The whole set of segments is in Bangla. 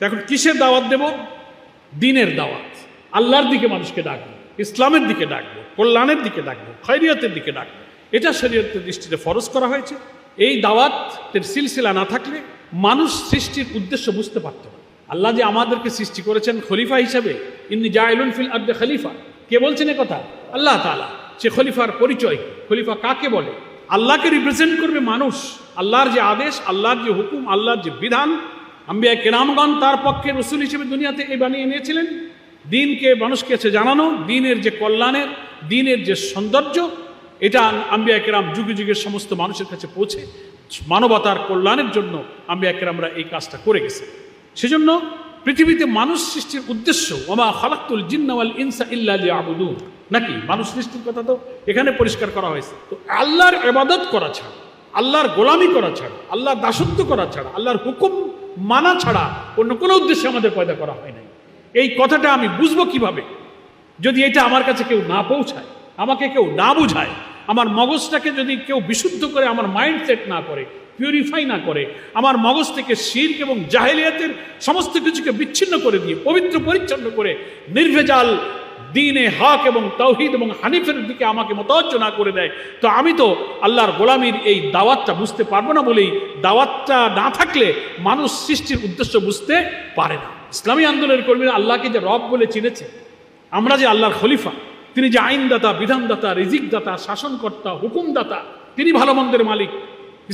এখন কিসের দাওয়াত দেব? দিনের দাওয়াত। আল্লাহর দিকে মানুষকে ডাকবো, ইসলামের দিকে ডাকবো, কল্যাণের দিকে ডাকবো খৈরিয়তের দিকে ডাকবো। এটা শরীয়তের দৃষ্টিতে ফরজ করা হয়েছে। এই দাওয়াতের সিলসিলা না থাকলে মানুষ সৃষ্টির উদ্দেশ্য বুঝতে পারত না। আল্লাহ যে আমাদেরকে সৃষ্টি করেছেন খলিফা হিসেবে, ইন্নি জায়লুন ফিল আর্দে খলিফা। কে বলছেন এ কথা? আল্লাহ তাআলা। সে খলিফার পরিচয়, খলিফা কাকে বলে? আল্লাহকে রিপ্রেজেন্ট করবে মানুষ। আল্লাহর যে আদেশ, আল্লাহর যে হুকুম, আল্লাহর যে বিধান আম্বিয়া কেরামগণ তার পক্ষে রসুল হিসেবে দুনিয়াতে এই বানিয়ে এনেছিলেন। দিনকে মানুষকে কাছে জানানো, দিনের যে কল্যাণের, দিনের যে সৌন্দর্য, এটা আম্বিয়া কেরাম যুগে যুগের সমস্ত মানুষের কাছে পৌঁছে মানবতার কল্যাণের জন্য আম্বিয়া কেরামরা এই কাজটা করে গেছে। সেজন্য পৃথিবীতে মানুষ সৃষ্টির উদ্দেশ্য, ওমা খালাক্তুল জিন্নাওয়াল ইনসা ইল্লা লিয়াবুদুন। নাকি? মানুষ সৃষ্টির কথা তো এখানে পরিষ্কার করা হয়েছে। তো আল্লাহর এবাদত করা ছাড়া, আল্লাহর গোলামি করা ছাড়া, আল্লাহর দাসত্ব করা ছাড়া, আল্লাহর হুকুম মানা ছাড়া অন্য কোনো উদ্দেশ্যে আমাদের পয়দা করা হয় নাই। এই কথাটা আমি বুঝব কীভাবে? যদি এটা আমার কাছে কেউ না পৌঁছায়, আমাকে কেউ না বুঝায়, আমার মগজটাকে যদি কেউ বিশুদ্ধ করে, আমার মাইন্ডসেট না করে পিউরিফাই না করে, আমার মগজ থেকে শির্ক এবং জাহেলিয়াতের সমস্ত কিছুকে বিচ্ছিন্ন করে দিয়ে, পবিত্র পরিচ্ছন্ন করে, নির্ভেজাল দিনে হক এবং তৌহিদ এবং হানিফের দিকে আমাকে মতজ্জ না করে দেয়। তো আমি তো আল্লাহর গোলামির এই দাওয়াতটা বুঝতে পারব না বলেই দাওয়াতটা না থাকলে মানুষ সৃষ্টির উদ্দেশ্য বুঝতে পারে না। ইসলামী আন্দোলনের কর্মীরা আল্লাহকে যে রব বলে চিনেছে, আমরা যে আল্লাহর খলিফা, তিনি যে আইনদাতা, বিধানদাতা, রিজিকদাতা, শাসনকর্তা, হুকুমদাতা, তিনি ভালো মন্দের মালিক।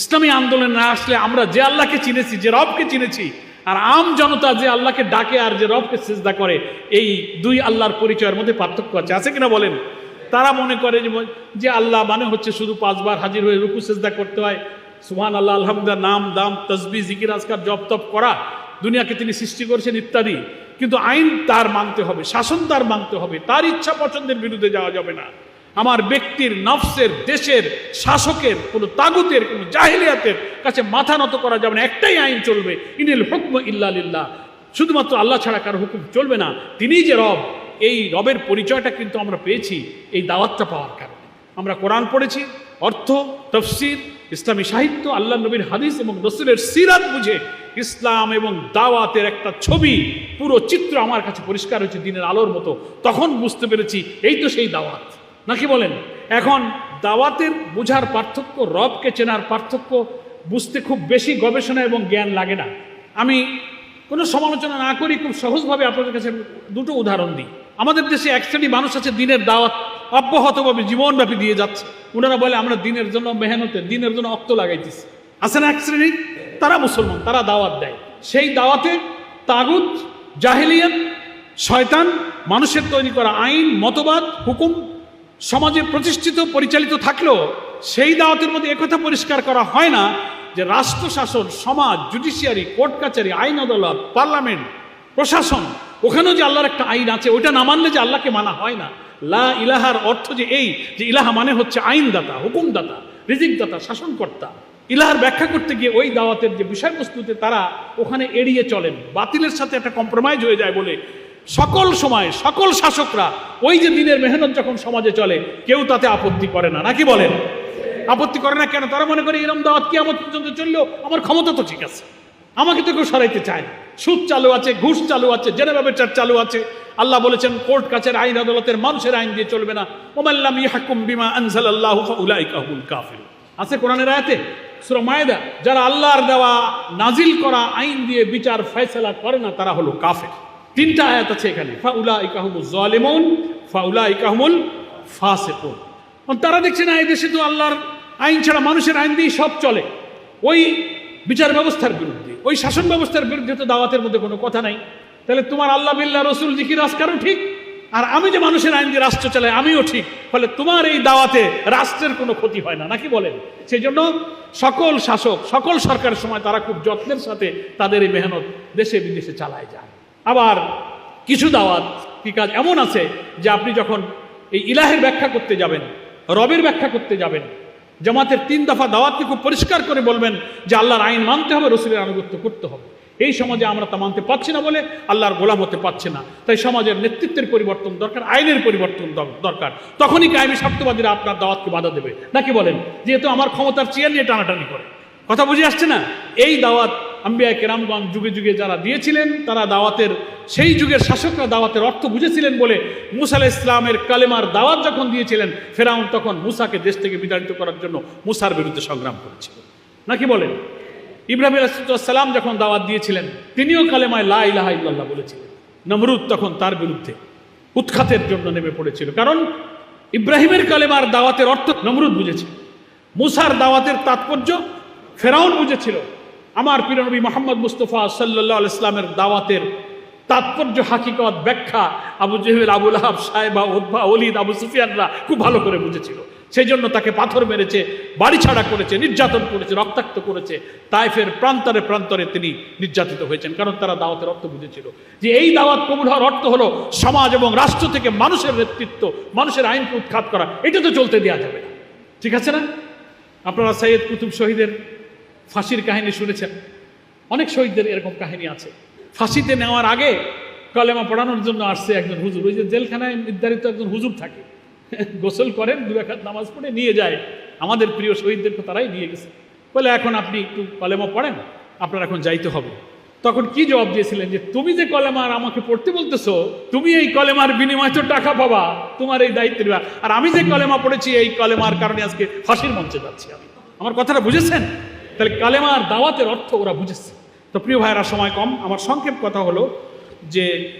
ইসলামী আন্দোলনে না আসলে আমরা যে আল্লাহকে চিনেছি, যে রবকে চিনেছি আর আম জনতা যে আল্লাহকে ডাকে আর যে রবকে চেষ্টা করে, এই দুই আল্লাহর পরিচয়ের মধ্যে পার্থক্য আছে। আছে কিনা বলেন? তারা মনে করে যে আল্লাহ মানে হচ্ছে শুধু পাঁচবার হাজির হয়ে রুকু সেজদা করতে হয়। সুহান আল্লাহ আলহামদুলিল্লাহ, নাম, দাম তসবি জিকির, আজকার, জপ তপ করা, দুনিয়াকে তিনি সৃষ্টি করেছেন ইত্যাদি। কিন্তু আইন তার মানতে হবে, শাসন তার মানতে হবে। তার ইচ্ছা পছন্দের বিরুদ্ধে যাওয়া যাবে না। আমার ব্যক্তির নফসের, দেশের, শাসকের, কোনো তাগুতের, কোনো জাহিলিয়াতের কাছে মাথা নত করা যাবে না। একটাই আইন চলবে, ইনিল হুকম ইল্লালিল্লাহ শুধুমাত্র আল্লাহ ছাড়া কারও হুকুম চলবে না, তিনিই যে রব, এই রবের পরিচয়টা কিন্তু আমরা পেয়েছি, এই দাওয়াতটা পাওয়ার কারণে। আমরা কোরআন পড়েছি, অর্থ, তফসির, ইসলামী সাহিত্য, আল্লাহ নবীর হাদিস এবং রসুলের সিরাত বুঝে ইসলাম এবং দাওয়াতের একটা ছবি, পুরো চিত্র আমার কাছে পরিষ্কার হয়েছে দিনের আলোর মতো। তখন বুঝতে পেরেছি, এই তো সেই দাওয়াত। নাকি বলেন? এখন দাওয়াতের বোঝার পার্থক্য, রবকে চেনার পার্থক্য বুঝতে খুব বেশি গবেষণা এবং জ্ঞান লাগে না। আমি কোনো সমালোচনা না করি, খুব সহজভাবে আপনাদের কাছে দুটো উদাহরণ দিই। আমাদের দেশে এক শ্রেণি মানুষ আছে, দিনের দাওয়াত অব্যাহতভাবে জীবনব্যাপী দিয়ে যাচ্ছে। ওনারা বলে, আমরা দিনের জন্য মেহনতে দিনের জন্য অক্ত লাগাইতেছি। আছে না এক শ্রেণি তারা মুসলমান, তারা দাওয়াত দেয়। সেই দাওয়াতে তাগুত, জাহেলিয়াত, শয়তান, মানুষের তৈরি করা আইন, মতবাদ, হুকুম সমাজে প্রতিষ্ঠিত, পরিচালিত থাকলেও সেই দাওয়াতের মধ্যে একথা পরিষ্কার করা হয় না যে রাষ্ট্র শাসন সমাজ জুডিশিয়ারি কোর্ট কাচারি, আইন আদালত পার্লামেন্ট প্রশাসন, ওখানেও যে আল্লাহর একটা আইন আছে, ওইটা না মানলে যে আল্লাহকে মানা হয় না। লা ইলাহার অর্থ যে এই, যে ইলাহা মানে হচ্ছে আইনদাতা, হুকুমদাতা, রিজিকদাতা, শাসনকর্তা। ইলাহার ব্যাখ্যা করতে গিয়ে ওই দাওয়াতের যে বিষয়বস্তুতে তারা ওখানে এড়িয়ে চলেন। বাতিলের সাথে একটা কম্প্রোমাইজ হয়ে যায় বলে সকল সময়, সকল শাসকরা ওই যে দিনের মেহনত যখন সমাজে চলে, কেউ তাতে আপত্তি করে না। নাকি বলেন? আপত্তি করে না কেন? তারা মনে করে এরম দাওয়াত কি আমার পর্যন্ত চললেও আমার ক্ষমতা তো ঠিক আছে। আমাকে তো কেউ সরাইতে চায় না। সুদ চালু আছে, ঘুষ চালু আছে জেনেভা বেচার চালু আছে। আল্লাহ বলেছেন, কোর্ট কাছের আইন আদালতের মানুষের আইন দিয়ে চলবে না। ওমাল্লাম ইয়াহকুম বিমা আনজালাল্লাহু ফাউলাইকা হুমুল কাফির আছে কোরআনের আয়াতে? সূরা মায়েদা, যারা আল্লাহর দেওয়া নাজিল করা আইন দিয়ে বিচার ফয়সালা করে না, তারা হলো কাফের। তিনটা আয়াত আছে এখানে। ফাউলা ইকাহুমুল জালিমুন ফাউলা ইকাহুমুল ফাসিকুন। তারা দেখছে না এই দেশে তো আল্লাহর আইন ছাড়া মানুষের আইন দিয়ে সব চলে। ওই বিচার ব্যবস্থার বিরুদ্ধে, ওই শাসন ব্যবস্থার বিরুদ্ধে তো দাওয়াতের মধ্যে কোনো কথা নাই। তাহলে তোমার আল্লাহ বিল্লাহ রসুল জিকির আজকারও ঠিক, আর আমি যে মানুষের আইন দিয়ে রাষ্ট্র চালাই, আমিও ঠিক। ফলে তোমার এই দাওয়াতে রাষ্ট্রের কোনো ক্ষতি হয় না, নাকি বলেন? সেই জন্য সকল শাসক, সকল সরকারের সময় তারা খুব যত্নের সাথে তাদের এই মেহনত দেশে বিদেশে চালায় যায়। আবার কিছু দাওয়াত কি কাজ এমন আছে যে আপনি যখন এই ইলাহের ব্যাখ্যা করতে যাবেন, রবের ব্যাখ্যা করতে যাবেন, জামাতের তিন দফা দাওয়াতকে খুব পরিষ্কার করে বলবেন যে আল্লাহর আইন মানতে হবে, রসুলের আনুগত্য করতে হবে। এই সমাজে আমরা তা মানতে পারছি না বলে আল্লাহর গোলাম হতে পারছে না। তাই সমাজের নেতৃত্বের পরিবর্তন দরকার, আইনের পরিবর্তন দর- দরকার। তখনই কায়েমি স্বার্থবাদীরা আপনার দাওয়াতকে বাধা দেবে। নাকি বলেন? যেহেতু আমার ক্ষমতার চেয়ার নিয়ে টানাটানি করে। কথা বুঝে আসছে না? এই দাওয়াত আম্বিয়া কেরামগঞ্জ যুগে যুগে যারা দিয়েছিলেন, তারা দাওয়াতের, সেই যুগের শাসকরা দাওয়াতের অর্থ বুঝেছিলেন বলে মুসা ইসলামের কালেমার দাওয়াত যখন দিয়েছিলেন, ফেরাউন তখন মুসাকে দেশ থেকে বিতাড়িত করার জন্য মুসার বিরুদ্ধে সংগ্রাম করেছিল। নাকি বলেন? ইব্রাহিম আলাইসালাম যখন দাওয়াত দিয়েছিলেন, তিনিও কালেমায় লা ইলাহা ইল্লাল্লাহ বলেছিলেন। নমরুদ তখন তার বিরুদ্ধে উৎখাতের জন্য নেমে পড়েছিল। কারণ ইব্রাহিমের কালেমার দাওয়াতের অর্থ নমরুদ বুঝেছিল মুসার দাওয়াতের তাৎপর্য ফেরাউন বুঝেছিল। আমার প্রিয়নবী মোহাম্মদ মুস্তফা সাল্লাহ ইসলামের দাওয়াতের তাৎপর্য, হাকিকত, ব্যাখ্যা আবু জেহেল, আবুল আহাব, সাহেবা উদ্ভা অলিদ আবু সুফিয়ানরা খুব ভালো করে বুঝেছিল। সেই জন্য তাকে পাথর মেরেছে, বাড়ি ছাড়া করেছে, নির্যাতন করেছে, রক্তাক্ত করেছে। তাইফের প্রান্তরে প্রান্তরে তিনি নির্যাতিত হয়েছেন, কারণ তারা দাওয়াতের অর্থ বুঝেছিল। যে এই দাওয়াত কবুল হওয়ার অর্থ হলো সমাজ এবং রাষ্ট্র থেকে মানুষের নেতৃত্ব, মানুষের আইনকে উৎখাত করা। এটা তো চলতে দেওয়া যাবে না। ঠিক আছে না? আপনারা সৈয়দ কুতুব শহীদের ফাঁসির কাহিনী শুনেছেন। অনেক শহীদদের এরকম কাহিনী আছে। ফাঁসিতে নেওয়ার আগে কলেমা পড়ানোর জন্য আসছে একজন হুজুর। ওই যে জেলখানায় নির্ধারিত একজন হুজুর থাকে। গোসল করেন দু একাত নামাজ পড়ে নিয়ে যায়। আমাদের প্রিয় শহীদদেরকে তারাই নিয়ে গেছে। বলে, এখন আপনি একটু কলেমা পড়েন, আপনার এখন যাইতে হবে। তখন কি জবাব দিয়েছিলেন যে, তুমি যে কলেমার আমাকে পড়তে বলতেছো, তুমি এই কলেমার বিনিময়ে তো টাকা পাবা, তোমার এই দায়িত্ব আর আমি যে কলেমা পড়েছি, এই কলেমার কারণে আজকে ফাঁসির মঞ্চে যাচ্ছি আমি। আমার কথাটা বুঝেছেন? তাহলে কালেমার দাওয়াতের অর্থ ওরা বুঝেছে। তো প্রিয় ভাইয়েরা, সময় কম। আমার সংক্ষেপ কথা হলো যে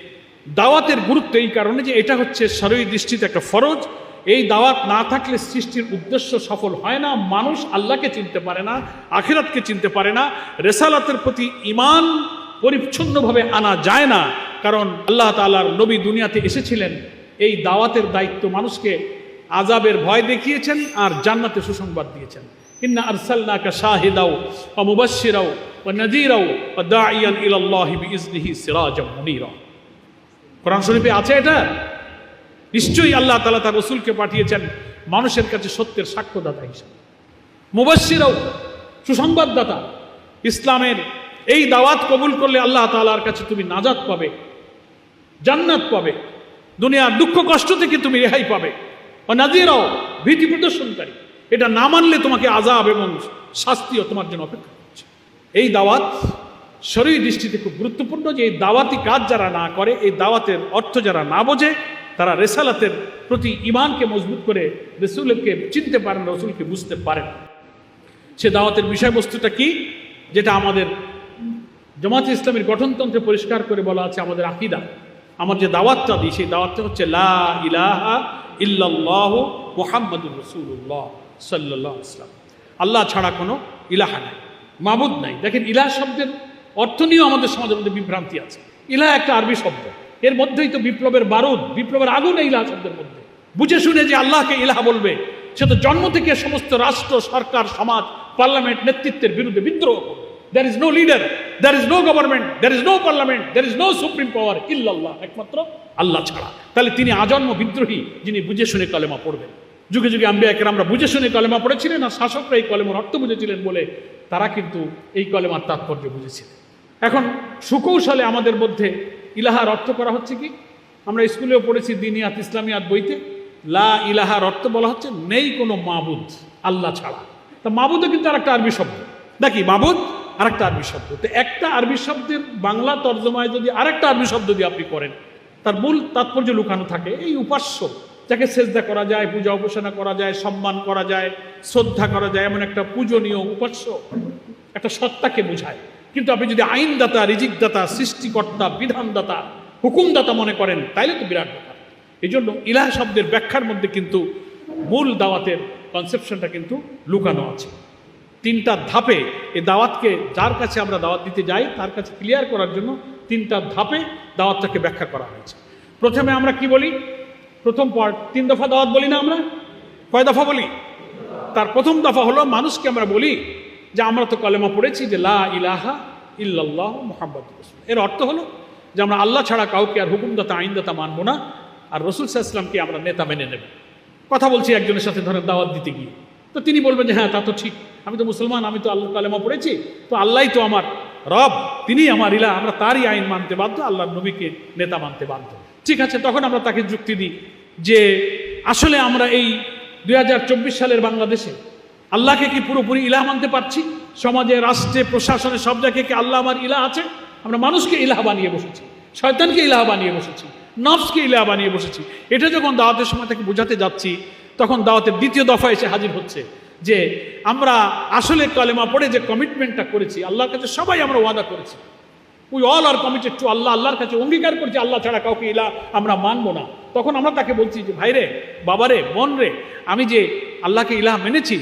দাওয়াতের গুরুত্ব এই কারণে যে এটা হচ্ছে শরীর দৃষ্টিতে একটা ফরজ। এই দাওয়াত না থাকলে সৃষ্টির উদ্দেশ্য সফল হয় না। মানুষ আল্লাহকে চিনতে পারে না, আখিরাতকে চিনতে পারে না। রেসালাতের প্রতি ইমান পরিচ্ছন্নভাবে আনা যায় না। কারণ আল্লাহ তালার নবী দুনিয়াতে এসেছিলেন। এই দাওয়াতের দায়িত্ব মানুষকে আজাবের ভয় দেখিয়েছেন আর জান্নাতে সুসংবাদ দিয়েছেন। ইন্না আরসালনাকা শাহিদাও ওয়া মুবাশশিরাও ওয়া নাযীরাও ওয়া দাঈয়ান ইলাল্লাহি বিইজনিহি সিরাজাম মুনীরা। কোরআন শরীফে আছে এটা? নিশ্চয়ই আল্লাহ তাআলা তার রাসূলকে পাঠিয়েছেন মানুষের কাছে সত্যের সাক্ষ্যদাতা হিসেবে। মুবাশশিরাও সুসংবাদদাতা। ইসলামের এই দাওয়াত কবুল করলে আল্লাহ তালার কাছে তুমি নাজাত পাবে, জান্নাত পাবে। দুনিয়ার দুঃখ কষ্ট থেকে তুমি রেহাই পাবে। ও নাজিরাও, ভীতি প্রদর্শনকারী। এটা না মানলে তোমাকে আজাব এবং শাস্তিও তোমার জন্য অপেক্ষা করছে। এই দাওয়াত শরীর দৃষ্টিতে খুব গুরুত্বপূর্ণ যে এই দাওয়াতি কাজ যারা না করে, এই দাওয়াতের অর্থ যারা না বোঝে, তারা রেসালাতের প্রতি ইমানকে মজবুত করে রসুলকে চিনতে পারেন, রসুলকে বুঝতে পারেন। সে দাওয়াতের বিষয়বস্তুটা কি? যেটা আমাদের জামাত ইসলামের গঠনতন্ত্রে পরিষ্কার করে বলা আছে, আমাদের আকিদা। আমার যে দাওয়াতটা দিই, সেই দাওয়াতটা হচ্ছে লা ইলাহা ইল্লাল্লাহ মুহাম্মাদুর রসুল্লাহ সাল্লাহ ইসলাম আল্লাহ ছাড়া কোনো ইলাহা নাই, মাবুদ নাই। দেখেন, ইলাহ শব্দের অর্থ নিয়েও আমাদের সমাজের মধ্যে বিভ্রান্তি আছে। ইলাহ একটা আরবি শব্দ। এর মধ্যেই তো বিপ্লবের বারুদ, বিপ্লবের আগুন ইলাহ শব্দের মধ্যে। বুঝে শুনে যে আল্লাহকে ইলাহা বলবে, সে তো জন্ম থেকে সমস্ত রাষ্ট্র, সরকার, সমাজ, পার্লামেন্ট, নেতৃত্বের বিরুদ্ধে বিদ্রোহ করবে। There is no leader there is no government there is no parliament there is no supreme power ইল্লাল্লাহ একমাত্র আল্লাহ ছাড়া। তাহলে তিনি আজন্ম বিদ্রোহী, যিনি বুঝে শুনে কলেমা পড়বেন। যুগে যুগে আম্বিয়া আমরা বুঝে শুনে কলেমা পড়েছিলেন আর শাসকরা এই কলেমার অর্থ বুঝেছিলেন বলে তারা কিন্তু এই কলেমার তাৎপর্য বুঝেছিলেন। এখন সুকৌশলে আমাদের মধ্যে ইলাহার অর্থ করা হচ্ছে কি? আমরা স্কুলেও পড়েছি দিনিয়াত ইসলামিয়াত বইতে। লা ইলাহার অর্থ বলা হচ্ছে, নেই কোনো মাবুদ, আল্লাহ ছাড়া। তা মাবুদও কিন্তু আর একটা আরবি শব্দ। নাকি মাবুদ? আর একটা আরবি শব্দ। তো একটা আরবি শব্দের বাংলা তর্জমায় যদি আরেকটা আরবি শব্দ দিয়ে আপনি করেন, তার মূল তাৎপর্য লুকানো থাকে, এই উপাস্য, যাকে সেজদা করা যায়, পূজা উপাসনা করা যায়, সম্মান করা যায়, শ্রদ্ধা করা যায়, এমন একটা পূজনীয় উপাস্য, একটা সত্তাকে বোঝায়। কিন্তু আপনি যদি আইনদাতা, রিজিকদাতা, সৃষ্টিকর্তা, বিধানদাতা, হুকুমদাতা মনে করেন, তাইলে তো বিরাট ব্যাপার। এই জন্য ইলাহ শব্দের ব্যাখ্যার মধ্যে কিন্তু মূল দাওয়াতের কনসেপশনটা কিন্তু লুকানো আছে। তিনটা ধাপে এই দাওয়াতকে যার কাছে আমরা দাওয়াত দিতে যাই, তার কাছে ক্লিয়ার করার জন্য তিনটা ধাপে দাওয়াতটাকে ব্যাখ্যা করা হয়েছে। প্রথমে আমরা কি বলি? প্রথম পার্ট তিন দফা দাওয়াত বলি না আমরা? কয় দফা বলি? তার প্রথম দফা হলো মানুষকে আমরা বলি যে আমরা তো কলেমা পড়েছি যে লা ইলাহা ইল্লাল্লাহ মোহাম্মদ রসুল এর অর্থ হলো যে আমরা আল্লাহ ছাড়া কাউকে আর হুকুমদাতা, আইনদাতা মানবো না। আর রসুল সাহা ইসলামকে আমরা নেতা মেনে নেব। কথা বলছি একজনের সাথে, ধরেন দাওয়াত দিতে গিয়ে। তো তিনি বলবেন যে হ্যাঁ তা তো ঠিক। আমি তো মুসলমান, আমি তো আল্লাহ কালেমা পড়েছি। তো আল্লাহই তো আমার রব। তিনি আমার ইলা আমরা তারই আইন মানতে বাধ্য, আল্লাহর নবীকে নেতা মানতে বাধ্য। ঠিক আছে, তখন আমরা তাকে যুক্তি দিই যে, আসলে আমরা এই দুই হাজার চব্বিশ সালের বাংলাদেশে আল্লাহকে কি পুরোপুরি ইলাহ মানতে পারছি? সমাজে, রাষ্ট্রে, প্রশাসনে সব জায়গায় কি আল্লাহ আমার ইলাহ আছে? আমরা মানুষকে ইলাহ বানিয়ে বসেছি, শয়তানকে ইলাহ বানিয়ে বসেছি, নফসকে ইলাহ বানিয়ে বসেছি। এটা যখন দাওয়াতের সময় তাকে বোঝাতে যাচ্ছি তখন দাওয়াতের দ্বিতীয় দফা এসে হাজির হচ্ছে যে আমরা আসলে কলেমা পড়ে যে কমিটমেন্টটা করেছি, আল্লাহর কাছে সবাই আমরা ওয়াদা করেছি। We all are committed to Allah, আল্লাহর কাছে অঙ্গীকার করছি, আল্লাহ ছাড়া কাউকে ইলা আমরা মানবো না। তখন আমরা তাকে বলছি যে, ভাইরে, বাবারে বোন রে আমি যে আল্লাহকে ইলাহ মেনেছি,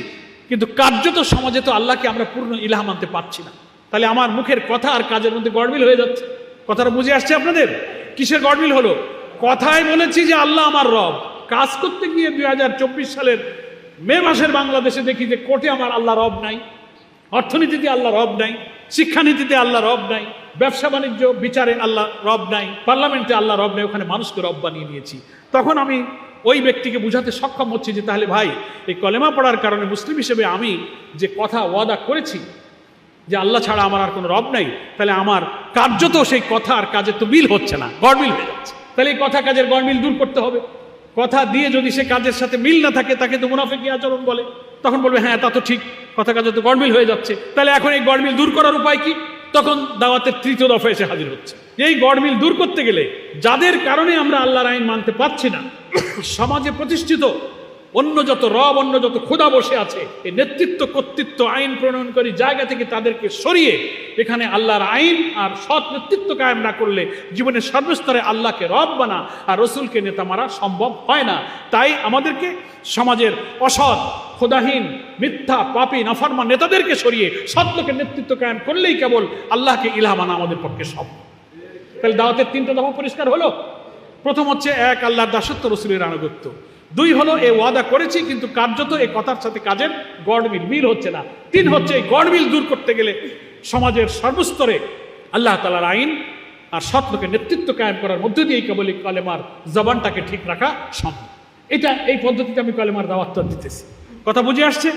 কিন্তু কার্যত সমাজে তো আল্লাহকে আমরা পূর্ণ ইলাহ মানতে পারছি না। তাহলে আমার মুখের কথা আর কাজের মধ্যে গড়মিল হয়ে যাচ্ছে। কথাটা বুঝে আসছে আপনাদের? কিসের গড়মিল হলো? কথায় বলেছি যে আল্লাহ আমার রব। কাজ করতে গিয়ে দুই হাজার চব্বিশ সালের মে মাসের বাংলাদেশে দেখি যে কোর্টে আমার আল্লাহ রব নাই, অর্থনীতিতে আল্লাহ রব নাই, শিক্ষানীতিতে আল্লাহ রব নাই, ব্যবসা বাণিজ্য, বিচারে আল্লাহ রব নাই, পার্লামেন্টে আল্লাহ রব নাই, ওখানে মানুষকে রব বানিয়ে নিয়েছি। তখন আমি ওই ব্যক্তিকে বুঝাতে সক্ষম হচ্ছি যে তাহলে ভাই, এই কলেমা পড়ার কারণে মুসলিম হিসেবে আমি যে কথা ওয়াদা করেছি, যে আল্লাহ ছাড়া আমার আর কোনো রব নাই, তাহলে আমার কার্যত সেই কথা আর কাজে তো মিল হচ্ছে না, গড়মিল হয়ে যাচ্ছে। তাহলে এই কথা কাজের গড়মিল দূর করতে হবে। কথা দিয়ে যদি সে কাজের সাথে মিল না থাকে, তাকে তো মুনাফিকি আচরণ বলে। তখন বলবে হ্যাঁ তা তো ঠিক, কথা কাজে তো গড়মিল হয়ে যাচ্ছে। তাহলে এখন এই গড়মিল দূর করার উপায় কি? তখন দাওয়াতের তৃতীয় দফা এসে হাজির হচ্ছে। এই গড়মিল দূর করতে গেলে যাদের কারণে আমরা আল্লাহর আইন মানতে পারছি না, সমাজে প্রতিষ্ঠিত অন্য যত রব, অন্য যত খোদা বসে আছে, এই নেতৃত্ব, কর্তৃত্ব, আইন প্রণয়নকারী জায়গা থেকে তাদেরকে সরিয়ে এখানে আল্লাহর আইন আর সৎ নেতৃত্ব কায়েম না করলে জীবনের সর্বস্তরে আল্লাহকে রব বানা আর রসুলকে নেতা মারা সম্ভব হয় না। তাই আমাদেরকে সমাজের অসৎ, খোদাহীন, মিথ্যা, পাপী, নাফারমা নেতাদেরকে সরিয়ে সৎ লোকের নেতৃত্ব কায়েম করলেই কেবল আল্লাহকে ইলাহ বানা আমাদের পক্ষে সম্ভব। তাহলে দাওয়াতের তিনটা দফা পরিষ্কার হলো? প্রথম হচ্ছে এক, আল্লাহর দাসত্ব, রসুলের আনুগত্য। দুই হলো, এ ওয়াদা করেছি, কিন্তু কার্যত এই কথার সাথে কাজের গড়মিল, মিল হচ্ছে না। তিন হচ্ছে, এই গড়মিল দূর করতে গেলে সমাজের সর্বস্তরে আল্লাহ তালার আইন আর লোকের নেতৃত্ব কায়েম করার মধ্য দিয়ে কেবল এই কলেমার জবানটাকে ঠিক রাখা সম্ভব। এটা এই পদ্ধতিতে আমি কলেমার দাওয়াতটা দিতেছি। কথা বুঝে আসছে?